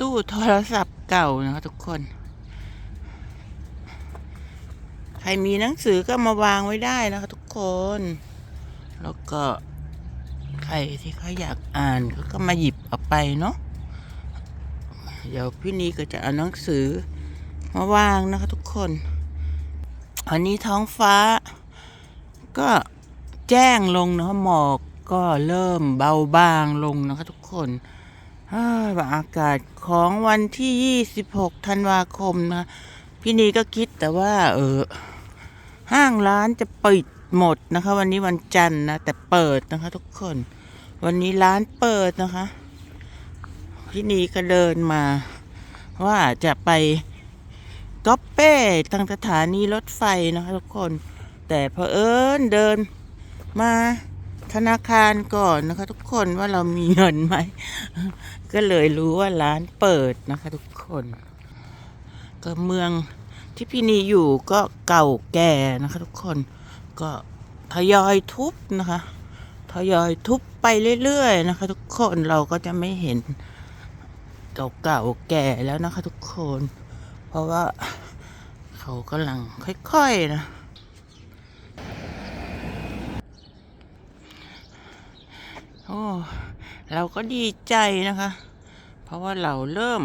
ตู้โทรศัพท์เก่านะคะทุกคน ใครมีหนังสือก็มาวางไว้ได้นะคะทุกคน แล้วก็ใครที่เขาอยากอ่านเขาก็มาหยิบเอาไปเนาะ เดี๋ยวพี่นีก็จะเอาหนังสือมาวางนะคะทุกคน อันนี้ท้องฟ้า ก็แจ้งลงเนาะหมอกก็เริ่มเบาบางลงนะคะทุกคน อากาศของวันที่ 26 ธันวาคมนะพี่นีก็คิดแต่ว่า เออ ห้างร้านจะปิดหมดนะคะ วันนี้วันจันทร์นะ แต่เปิดนะคะ ทุกคน วันนี้ร้านเปิดนะคะ พี่นีก็เดินมา ว่าจะไปก๊อปเป้ตั้งสถานีรถไฟนะคะ ทุกคน แต่เพอเอิญเดินมา ธนาคารก่อนนะคะ ทุกคนว่าเรามีเงินไหม ก็เลยรู้ว่าร้านเปิดนะคะ ทุกคน ก็เมืองที่พี่นีอยู่ก็เก่าแก่นะคะ ทุกคนก็ทยอยทุบนะคะทยอยทุบไปเรื่อยๆนะคะ ทุกคนเราก็จะไม่เห็นเก่าๆแก่แล้วนะคะ ทุกคน เพราะว่าเขากำลังค่อยๆนะ โอ้เราก็ดีใจนะคะ เพราะว่าเราเริ่ม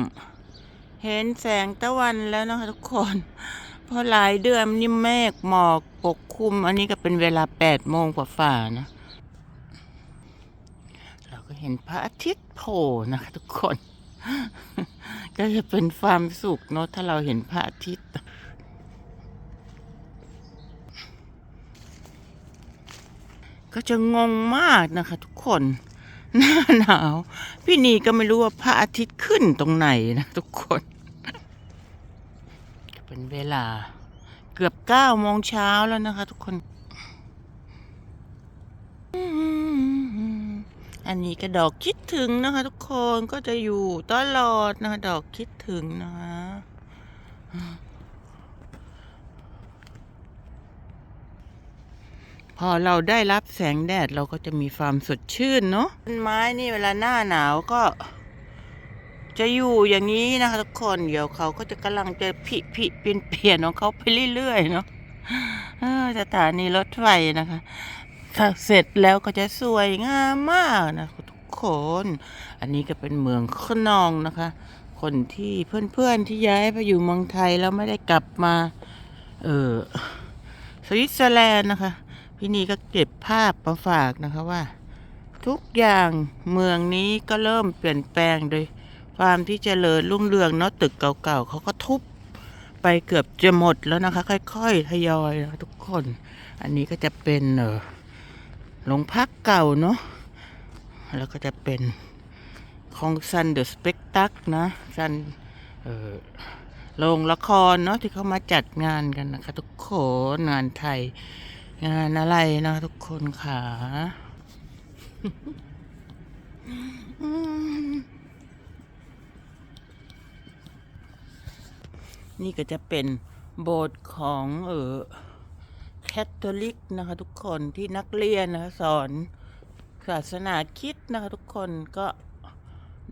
เห็นแสงตะวันแล้วนะคะทุกคน เพราะหลายเดือนนี่เมฆหมอกปกคลุม อันนี้ก็เป็นเวลาแปดโมงกว่าฝ่านะ เราก็เห็นพระอาทิตย์โผล่นะคะทุกคน ก็จะเป็นความสุขเนาะถ้าเราเห็นพระอาทิตย์ ก็จะงงมากนะคะทุกคน หน้าหนาว พี่นีก็ไม่รู้ว่าพระอาทิตย์ขึ้นตรงไหนนะทุกคนเป็นเวลาเกือบเก้าโมงเช้าแล้วนะคะทุกคน อันนี้ก็ดอกคิดถึงนะคะ ทุกคนก็จะอยู่ตลอดนะคะ ดอกคิดถึงนะคะ พอเราได้รับแสงแดดเราก็จะมีความสดชื่นเนาะต้นไม้นี่เวลาหน้าหนาวก็ จะอยู่อย่างนี้นะคะทุกคนเดี๋ยวเขาก็จะกำลังจะผิผิเปลี่ยนเปลี่ยนของเขาไปเรื่อยๆเนาะเออสถานีรถไฟนะคะถ้าเสร็จแล้วก็จะสวยงามมากนะทุกคน อันนี้ก็เป็นเมืองขนองนะคะ คนที่เพื่อนๆที่ย้ายไปอยู่เมืองไทยแล้วไม่ได้กลับมา เออสวิตเซอร์แลนด์นะคะ พี่นีก็เก็บภาพมาฝากนะคะว่า ทุกอย่างเมืองนี้ก็เริ่มเปลี่ยนแปลงโดยความที่เจริญรุ่งเรืองเนาะตึกเก่าๆเขาก็ทุบไปเกือบจะหมดแล้วนะคะ ค่อยๆทยอยนะทุกคน อันนี้ก็จะเป็นเออโรงพักเก่าเนาะแล้วก็จะเป็นของซันเดอะสเปกตักนะซันเออโรงละครเนาะที่เขามาจัดงานกันนะคะ ทุกคนงานไทย งานอะไรนะทุกคนค่ะนี่ก็จะเป็นโบสถ์ของเออแคทอลิกนะคะทุกคนที่นักเรียนนะคะสอนศาสนาคิดนะคะทุกคนก็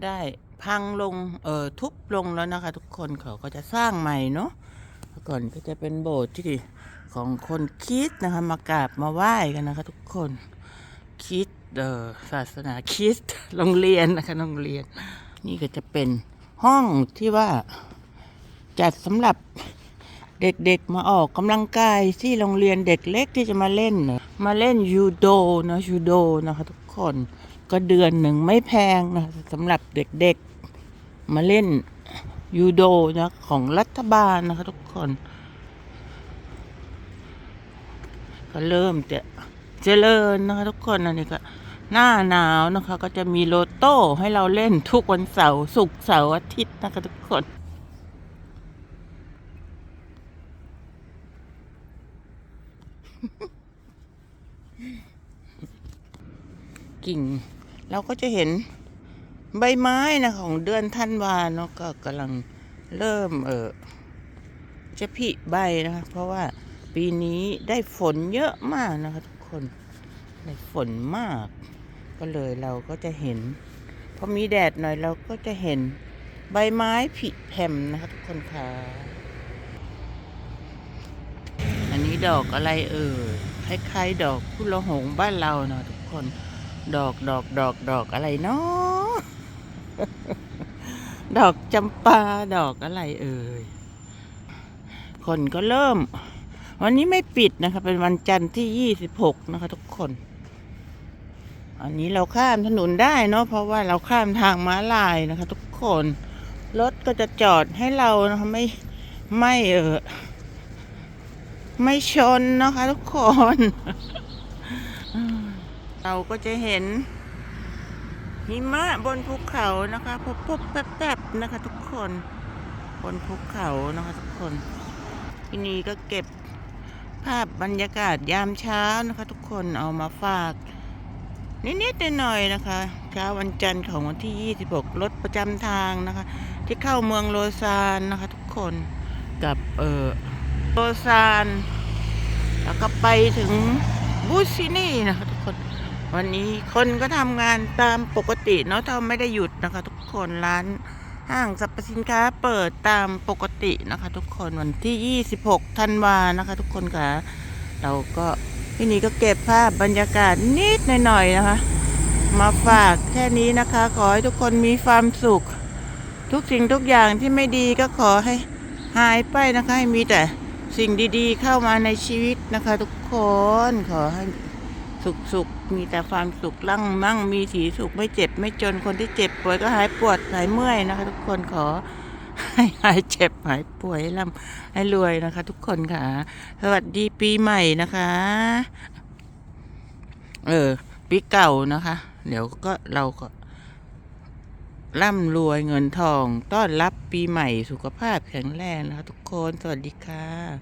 ได้พังลงเออทุบลงแล้วนะคะทุกคนเขาก็จะสร้างใหม่เนาะ ก่อนก็จะเป็นโบสถ์ที่ของคนคิดนะคะ มากราบมาไหว้กันนะคะ ทุกคนคิดเออศาสนาคริสต์โรงเรียนนะคะโรงเรียน นี่ก็จะเป็นห้องที่ว่าจัดสำหรับเด็กๆมาออกกำลังกายที่โรงเรียนเด็กเล็กที่จะมาเล่นนะมาเล่นยูโดนะยูโดนะคะ ทุกคนก็เดือนหนึ่งไม่แพงนะสำหรับเด็กๆมาเล่นยูโดนะของรัฐบาลนะคะ ทุกคน ก็เริ่มจะเจริญนะคะ ทุกคนอันนี้ก็หน้าหนาวนะคะ ก็จะมีโลโต้ให้เราเล่นทุกวันเสาร์ศุกร์เสาร์อาทิตย์นะคะทุกคนกิ่ง เราก็จะเห็นใบไม้นะของเดือนธันวาเนาะก็กำลังเริ่มเออจะผลิใบนะคะ เพราะว่า ปีนี้ได้ฝนเยอะมากนะคะทุกคนได้ฝนมาก ก็เลยเราก็จะเห็นพอมีแดดหน่อยเราก็จะเห็นใบไม้ผลิแผ่มนะคะทุกคนค่ะอันนี้ดอกอะไรเอ่ยคล้ายๆดอกพุละหงส์บ้านเราเนาะทุกคนดอกดอกดอกดอกอะไรเนาะดอกจำปาดอกอะไรเอ่ยคนก็เริ่ม วันนี้ไม่ปิดนะคะ เป็นวันจันทร์ที่ยี่สิบหกนะคะ ทุกคน อันนี้เราข้ามถนนได้เนาะเพราะว่าเราข้ามทางม้าลายนะคะ ทุกคนรถก็จะจอดให้เรานะคะไม่ไม่เออไม่ชนนะคะ ทุกคน เราก็จะเห็นหิมะบนภูเขานะคะพบพบแป๊บๆนะคะ ทุกคน บนภูเขานะคะ ทุกคนที่นี่ก็เก็บาพบรรยากาศยามเช้านะคะ ทุกคนเอามาฝาก นิดๆหน่อยๆนะคะเช้าวันจันทร์ของวันที่ 26 รถประจำทางนะคะ ที่เข้าเมืองโลซานนะคะ ทุกคนกับเออโลซาน แล้วก็ไปถึงบูซินี่นะคะ ทุกคนวันนี้คนก็ทำงานตามปกติเนาะถ้าไม่ได้หยุดนะคะ ทุกคนร้าน ห้างสรรพสินค้าเปิดตามปกตินะคะ ทุกคนวันที่ 26 ธันวานะคะ ทุกคนค่ะ เราก็ที่นี่ก็เก็บภาพบรรยากาศนิดหน่อยๆนะคะ มาฝากแค่นี้นะคะ ขอให้ทุกคนมีความสุข ทุกสิ่งทุกอย่างที่ไม่ดีก็ขอให้หายไปนะคะ ให้มีแต่สิ่งดีๆ เข้ามาในชีวิตนะคะ ทุกคนขอให้ สุขสุขมีแต่ความสุขลั่งมั่งมีสีสุขไม่เจ็บ ไม่จนคนที่เจ็บป่วยก็หายปวดหายเมื่อยนะคะ ทุกคนขอให้หายเจ็บหายป่วยให้ร่ำให้รวยนะคะ ทุกคนค่ะ สวัสดีปีใหม่นะคะ เออ ปีเก่านะคะ เดี๋ยวก็เราก็ร่ำรวยเงินทอง ต้อนรับปีใหม่สุขภาพแข็งแรงนะคะ ทุกคน สวัสดีค่ะ